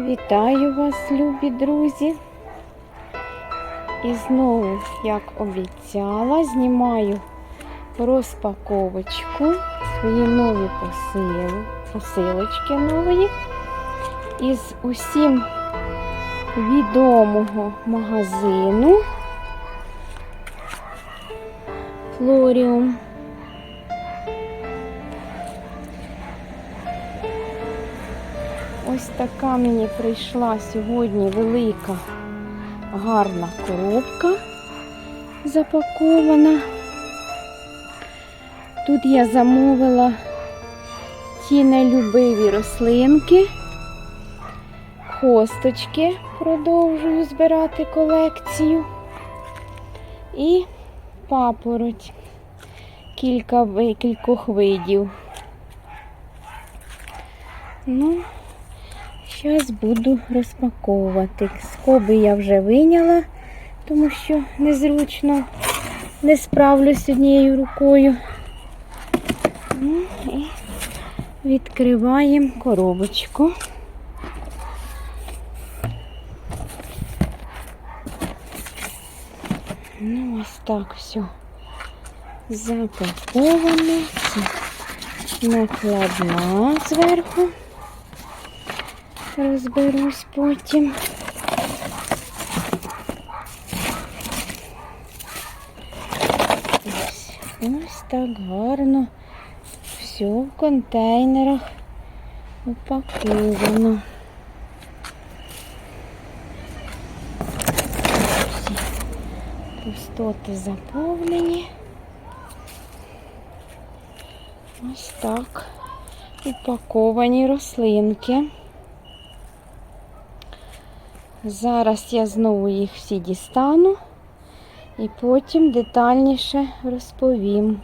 Вітаю вас, любі друзі. І знову, як обіцяла, знімаю розпаковочку, свої нові посили, посилочки нової із усім відомого магазину Флоріум. Ось така мені прийшла сьогодні велика гарна коробка запакована. Тут я замовила ті нелюбиві рослинки, хосточки, продовжую збирати колекцію. І папороть кілька кількох видів. Ну, Зараз буду розпаковувати. Скоби я вже виняла, тому що незручно не справлюсь однією рукою. Ну і відкриваємо коробочку. Ну, ось так все запаковано. Накладна зверху розберусь потім. Ось, ось так гарно. Все в контейнерах упаковано. Пустоти заповнені. Ось так упаковані рослинки. Зараз я знову їх всі дістану і потім детальніше розповім.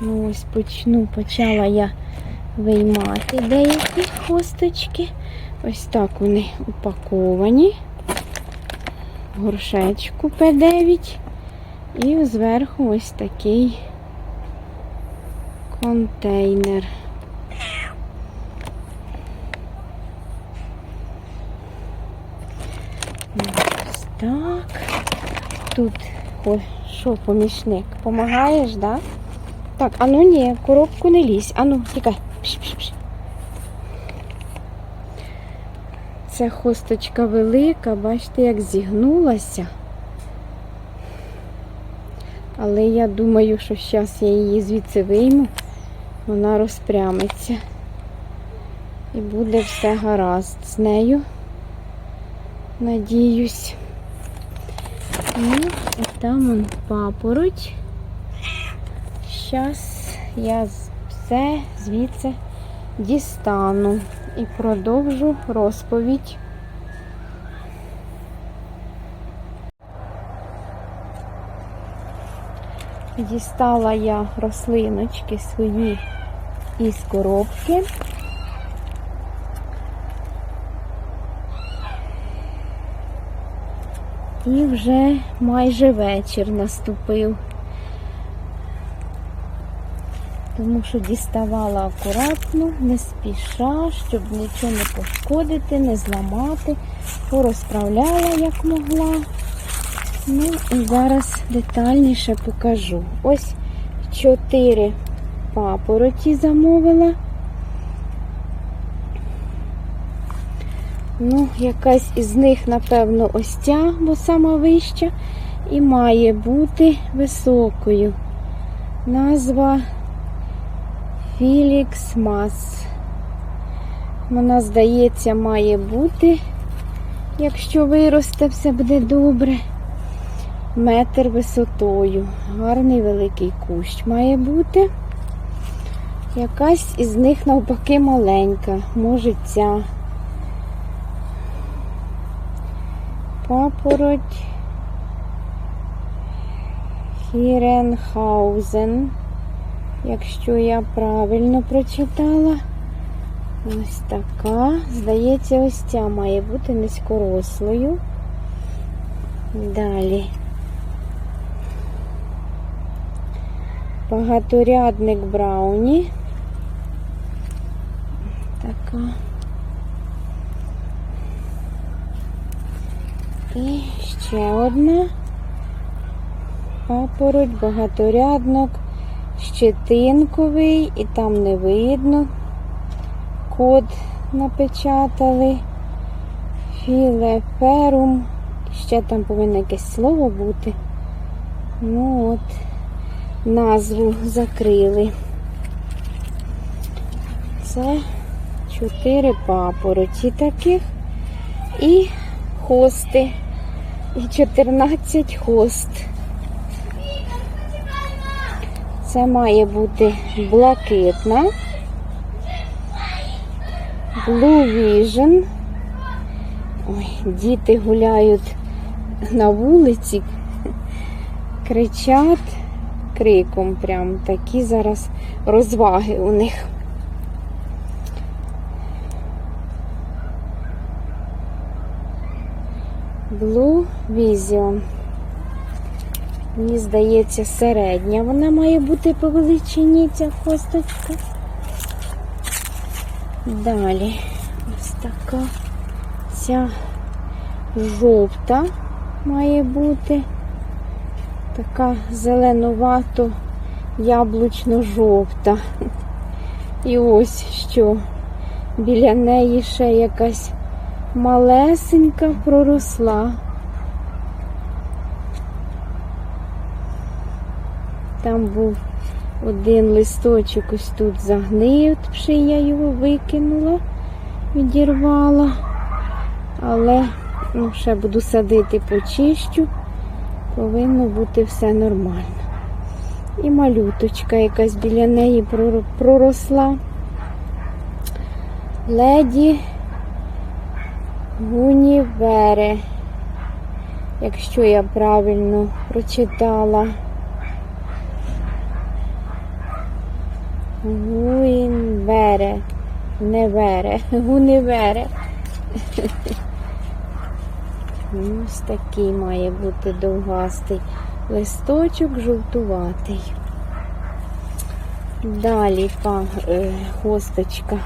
Ну ось почну, почала я виймати деякі хосточки. Ось так вони упаковані горшечку П9 і зверху ось такий контейнер. Ось так. Тут ой, що, помічник? Помагаєш, да? Так, а ну ні, коробку не лізь. Ану, тікай. Ця хосточка велика, бачите, як зігнулася. Але я думаю, що зараз я її звідси вийму, вона розпрямиться. І буде все гаразд з нею. Надіюсь. Ну, і там он папороть. Зараз я все звідси дістану і продовжу розповідь. Дістала я рослиночки свої із коробки. І вже майже вечір наступив. Тому що діставала акуратно, не спіша, щоб нічого не пошкодити, не зламати, порозправляла як могла. Ну і зараз детальніше покажу. Ось чотири папороті замовила. Ну, якась із них, напевно, ось ця, бо сама вища, і має бути високою. Назва Філікс Мас. Вона, здається, має бути, якщо виросте, все буде добре. Метр висотою. Гарний великий кущ має бути. Якась із них навпаки маленька. Може ця. Папороть Хіренхаузен якщо я правильно прочитала. Ось така. Здається, ось ця має бути низькорослою. Далі. Багаторядник Брауні. Така. І ще одна. Папороть, багаторядник, щетинковий, і там не видно. Код напечатали. Філеферум. Ще там повинно якесь слово бути. Ну от, назву закрили. Це чотири папороті таких і хости. І 14 хост. Це має бути блакитна. Blue Vision. Ой, діти гуляють на вулиці, кричать криком прям. Такі зараз розваги у них. Blue Vision. Мені здається, середня. Вона має бути по величині ця косточка. Далі ось така ця жовта має бути. Така зеленувато яблучно-жовта. І ось що. Біля неї ще якась малесенька проросла. Там був один листочок ось тут загнив, ще я його викинула, відірвала. Але ну, ще буду садити почищу. Повинно бути все нормально. І малюточка якась біля неї проросла. Леді Гунівере, якщо я правильно прочитала. Гуінвере. Не вере. Гунівере. Ну, Ось такий має бути довгастий листочок жовтуватий. Далі па, е, хосточка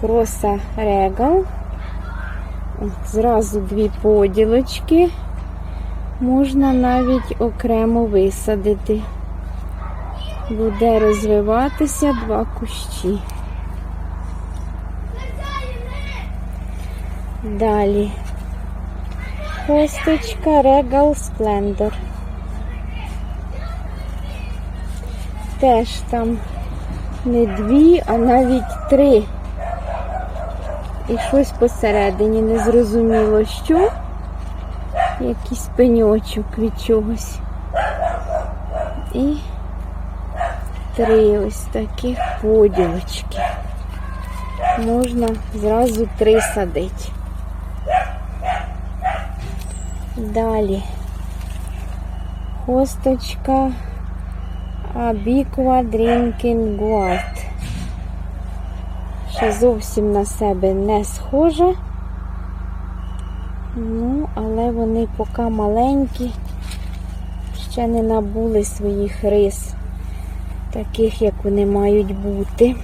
кроса регал. Зразу дві поділочки. Можна навіть окремо висадити. Буде розвиватися два кущі. Далі Косточка Regal Splendor. Теж там не дві, а навіть три. І щось посередині незрозуміло що. Якийсь пеньочок від чогось. І три ось таких поділочки. Можна зразу три садити. Далі хосточка Абіква Drinking Guard. Ще зовсім на себе не схожа. Ну, але вони поки маленькі, ще не набули своїх рис, таких, як вони мають бути.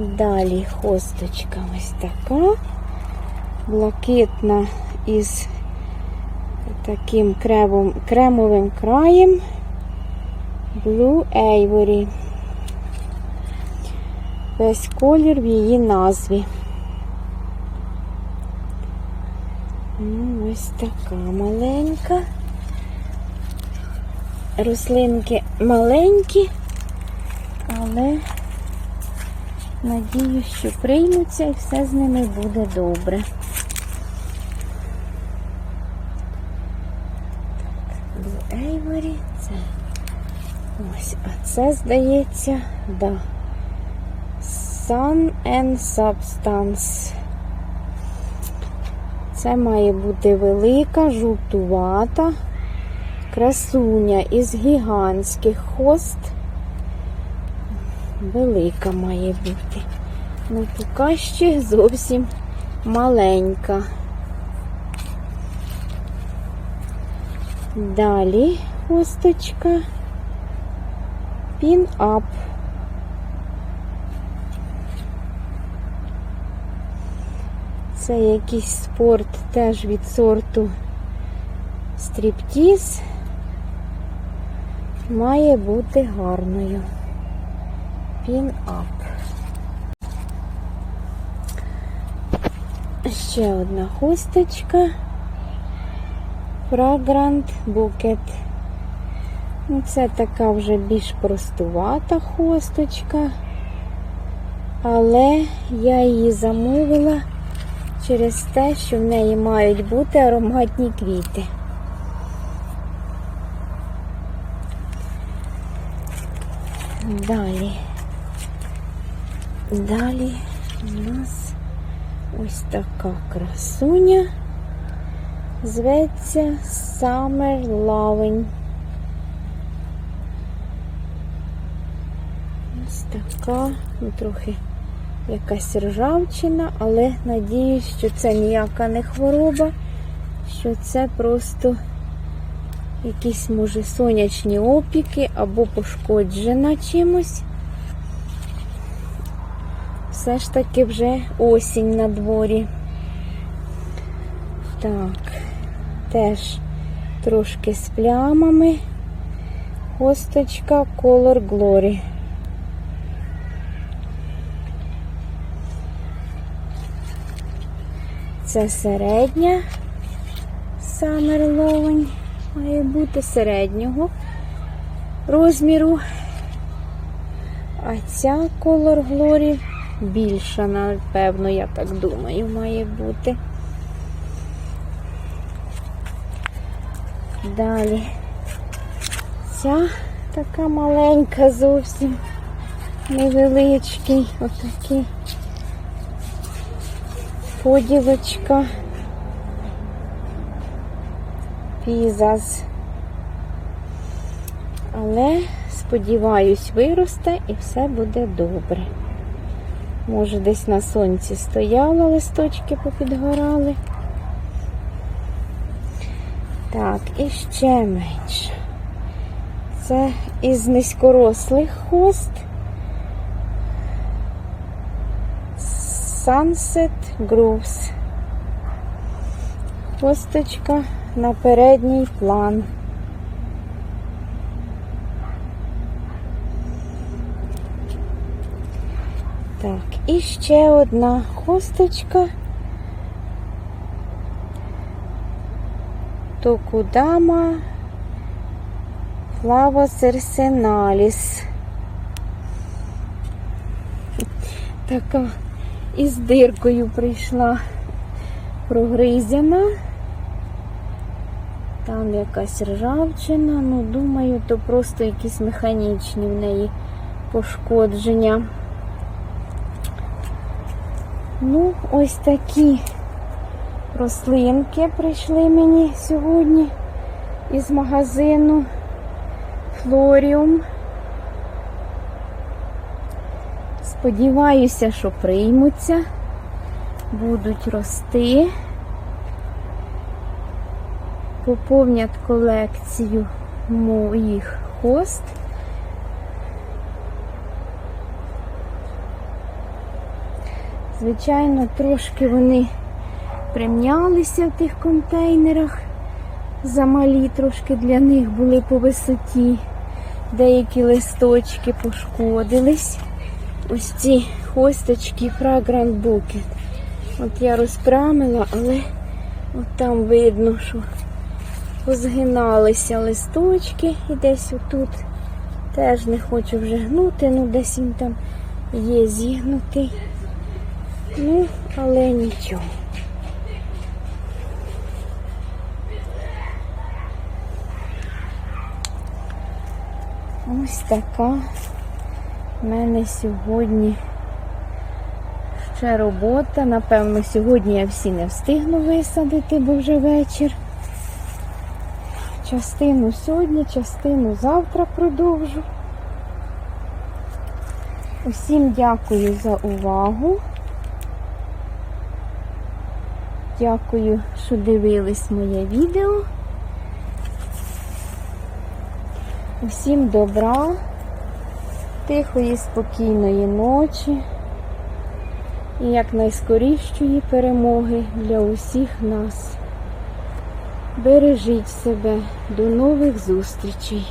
Далі хосточка ось така, блакитна із таким кремом, кремовим краєм Blue Avery. Весь колір в її назві. Ну, ось така маленька. Рослинки маленькі, але надію, що приймуться і все з ними буде добре. Blue Avery, це ось, а це здається, да. Sun and Substance. Це має бути велика, жовтувата, красуня із гігантських хост. Велика має бути. Ну, поки ще зовсім маленька. Далі хусточка. Пін-ап. Це якийсь спорт теж від сорту стріптіз. Має бути гарною. Пін-ап. Ще одна хусточка. Fragrant Bucket. Ну, Це така вже більш простувата хусточка. Але я її замовила через те, що в неї мають бути ароматні квіти. Далі. Далі у нас ось така красуня. Зветься Summer Loving. Ось така, ну трохи якась ржавчина, але надіюсь, що це ніяка не хвороба, що це просто якісь, може, сонячні опіки або пошкоджена чимось. Все ж таки вже осінь на дворі. Так, теж трошки з плямами. Хосточка Color Glory. Це середня Summer Loving. Має бути середнього розміру. А ця Color Glory більша, напевно, я так думаю, має бути. Далі ця така маленька зовсім невеличкий, отакий поділочка. Пізаз. Але, сподіваюсь, виросте і все буде добре. Може, десь на сонці стояла, листочки попідгорали. Так, і ще менше. Це із низькорослих хост. Sunset Grooves. Хосточка на передній план. Так, і ще одна хосточка. Токудама Флавос Арсеналіс. Така із диркою прийшла прогризяна. Там якась ржавчина, ну, думаю, то просто якісь механічні в неї пошкодження. Ну, ось такі рослинки прийшли мені сьогодні із магазину Флоріум. Сподіваюся, що приймуться, будуть рости, поповнять колекцію моїх хост. Звичайно, трошки вони примнялися в тих контейнерах. Замалі трошки для них були по висоті. Деякі листочки пошкодились. Ось ці хосточки Fragrant Bucket. От я розпрамила, але от там видно, що позгиналися листочки і десь отут теж не хочу вже гнути, ну десь він там є зігнутий. Ну, але нічого. Ось така в мене сьогодні ще робота. Напевно, сьогодні я всі не встигну висадити, бо вже вечір. Частину сьогодні, частину завтра продовжу. Усім дякую за увагу. Дякую, що дивились моє відео. Усім добра, тихої, спокійної ночі і якнайскорішої перемоги для усіх нас. Бережіть себе. До нових зустрічей!